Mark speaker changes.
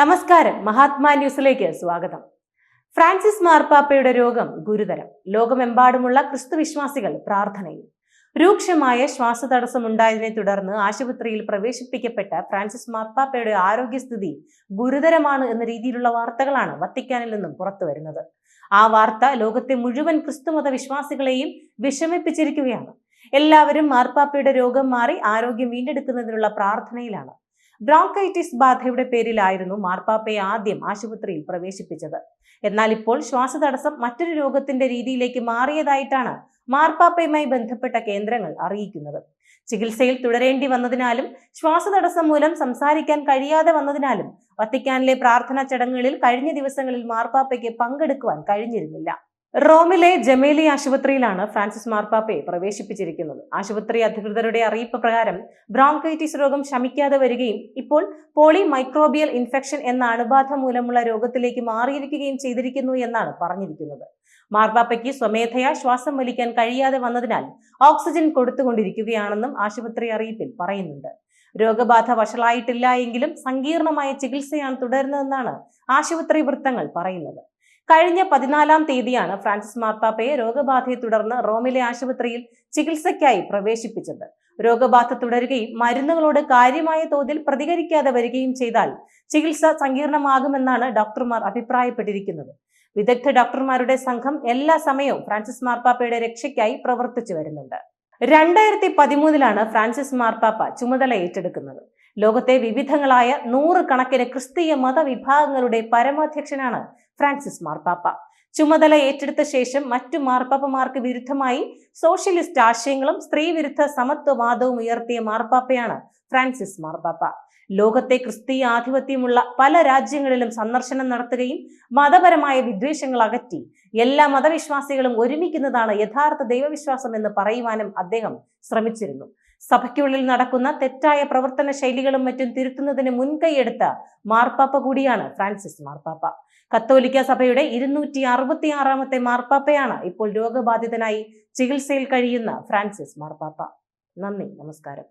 Speaker 1: നമസ്കാരം. മഹാത്മാ ന്യൂസിലേക്ക് സ്വാഗതം. ഫ്രാൻസിസ് മാർപ്പാപ്പയുടെ രോഗം ഗുരുതരം. ലോകമെമ്പാടുമുള്ള ക്രിസ്തുവിശ്വാസികൾ പ്രാർത്ഥനയിൽ. രൂക്ഷമായ ശ്വാസതടസ്സമുണ്ടായതിനെ തുടർന്ന് ആശുപത്രിയിൽ പ്രവേശിപ്പിക്കപ്പെട്ട ഫ്രാൻസിസ് മാർപ്പാപ്പയുടെ ആരോഗ്യസ്ഥിതി ഗുരുതരമാണ് എന്ന രീതിയിലുള്ള വാർത്തകളാണ് വത്തിക്കാനിൽ നിന്നും പുറത്തു വരുന്നത്. ആ വാർത്ത ലോകത്തെ മുഴുവൻ ക്രിസ്തുമത വിശ്വാസികളെയും വിഷമിപ്പിച്ചിരിക്കുകയാണ്. എല്ലാവരും മാർപ്പാപ്പയുടെ രോഗം മാറി ആരോഗ്യം വീണ്ടെടുക്കുന്നതിനുള്ള പ്രാർത്ഥനയിലാണ്. ബ്രോങ്കൈറ്റിസ് ബാധയുടെ പേരിലായിരുന്നു മാർപ്പാപ്പയെ ആദ്യം ആശുപത്രിയിൽ പ്രവേശിപ്പിച്ചത്. എന്നാൽ ഇപ്പോൾ ശ്വാസതടസ്സം മറ്റൊരു രോഗത്തിന്റെ രീതിയിലേക്ക് മാറിയതായിട്ടാണ് മാർപ്പാപ്പയുമായി ബന്ധപ്പെട്ട കേന്ദ്രങ്ങൾ അറിയിക്കുന്നത്. ചികിത്സയിൽ തുടരേണ്ടി വന്നതിനാലും ശ്വാസതടസ്സം മൂലം സംസാരിക്കാൻ കഴിയാതെ വന്നതിനാലും വത്തിക്കാനിലെ പ്രാർത്ഥനാ ചടങ്ങുകളിൽ കഴിഞ്ഞ ദിവസങ്ങളിൽ മാർപ്പാപ്പയ്ക്ക് പങ്കെടുക്കുവാൻ കഴിഞ്ഞിരുന്നില്ല. റോമിലെ ജമേലി ആശുപത്രിയിലാണ് ഫ്രാൻസിസ് മാർപ്പാപ്പയെ പ്രവേശിപ്പിച്ചിരിക്കുന്നത്. ആശുപത്രി അധികൃതരുടെ അറിയിപ്പ് പ്രകാരം ബ്രോങ്കൈറ്റിസ് രോഗം ശമിക്കാതെ വരികയും ഇപ്പോൾ പോളി മൈക്രോബിയൽ ഇൻഫെക്ഷൻ എന്ന അണുബാധ മൂലമുള്ള രോഗത്തിലേക്ക് മാറിയിരിക്കുകയും ചെയ്തിരിക്കുന്നു എന്നാണ് പറഞ്ഞിരിക്കുന്നത്. മാർപ്പാപ്പയ്ക്ക് സ്വമേധയാ ശ്വാസം വലിക്കാൻ കഴിയാതെ വന്നതിനാൽ ഓക്സിജൻ കൊടുത്തുകൊണ്ടിരിക്കുകയാണെന്നും ആശുപത്രി അറിയിപ്പിൽ പറയുന്നുണ്ട്. രോഗബാധ വഷളായിട്ടില്ല എങ്കിലും സങ്കീർണമായ ചികിത്സയാണ് തുടരുന്നതെന്നാണ് ആശുപത്രി വൃത്തങ്ങൾ പറയുന്നത്. കഴിഞ്ഞ പതിനാലാം തീയതിയാണ് ഫ്രാൻസിസ് മാർപ്പാപ്പയെ രോഗബാധയെ തുടർന്ന് റോമിലെ ആശുപത്രിയിൽ ചികിത്സയ്ക്കായി പ്രവേശിപ്പിച്ചത്. രോഗബാധ തുടരുകയും മരുന്നുകളോട് കാര്യമായ തോതിൽ പ്രതികരിക്കാതെ വരികയും ചെയ്താൽ ചികിത്സ സങ്കീർണമാകുമെന്നാണ് ഡോക്ടർമാർ അഭിപ്രായപ്പെട്ടിരിക്കുന്നത്. വിദഗ്ധ ഡോക്ടർമാരുടെ സംഘം എല്ലാ സമയവും ഫ്രാൻസിസ് മാർപ്പാപ്പയുടെ രക്ഷയ്ക്കായി പ്രവർത്തിച്ചു വരുന്നുണ്ട്. രണ്ടായിരത്തി പതിമൂന്നിലാണ് ഫ്രാൻസിസ് മാർപ്പാപ്പ ചുമതല ഏറ്റെടുക്കുന്നത്. ലോകത്തെ വിവിധങ്ങളായ നൂറുകണക്കിന് ക്രിസ്തീയ മതവിഭാഗങ്ങളുടെ പരമാധ്യക്ഷനാണ് ഫ്രാൻസിസ് മാർപ്പാപ്പ. ചുമതല ഏറ്റെടുത്ത ശേഷം മറ്റു മാർപ്പാപ്പമാർക്ക് വിരുദ്ധമായി സോഷ്യലിസ്റ്റ് ആശയങ്ങളും സ്ത്രീവിരുദ്ധ സമത്വവാദവും ഉയർത്തിയ മാർപ്പാപ്പയാണ് ഫ്രാൻസിസ് മാർപ്പാപ്പ. ലോകത്തെ ക്രിസ്തീയ ആധിപത്യമുള്ള പല രാജ്യങ്ങളിലും സന്ദർശനം നടത്തുകയും മതപരമായ വിദ്വേഷങ്ങൾ അകറ്റി എല്ലാ മതവിശ്വാസികളും ഒരുമിക്കുന്നതാണ് യഥാർത്ഥ ദൈവവിശ്വാസം എന്ന് പറയുവാനും അദ്ദേഹം ശ്രമിച്ചിരുന്നു. സഭയ്ക്കുള്ളിൽ നടക്കുന്ന തെറ്റായ പ്രവർത്തന ശൈലികളും മറ്റും തിരുത്തുന്നതിന് മുൻകൈയെടുത്ത മാർപ്പാപ്പ കൂടിയാണ് ഫ്രാൻസിസ് മാർപ്പാപ്പ. കത്തോലിക്ക സഭയുടെ ഇരുന്നൂറ്റി അറുപത്തി ആറാമത്തെ മാർപ്പാപ്പയാണ് ഇപ്പോൾ രോഗബാധിതനായി ചികിത്സയിൽ കഴിയുന്ന ഫ്രാൻസിസ് മാർപ്പാപ്പ. നന്ദി നമസ്കാരം.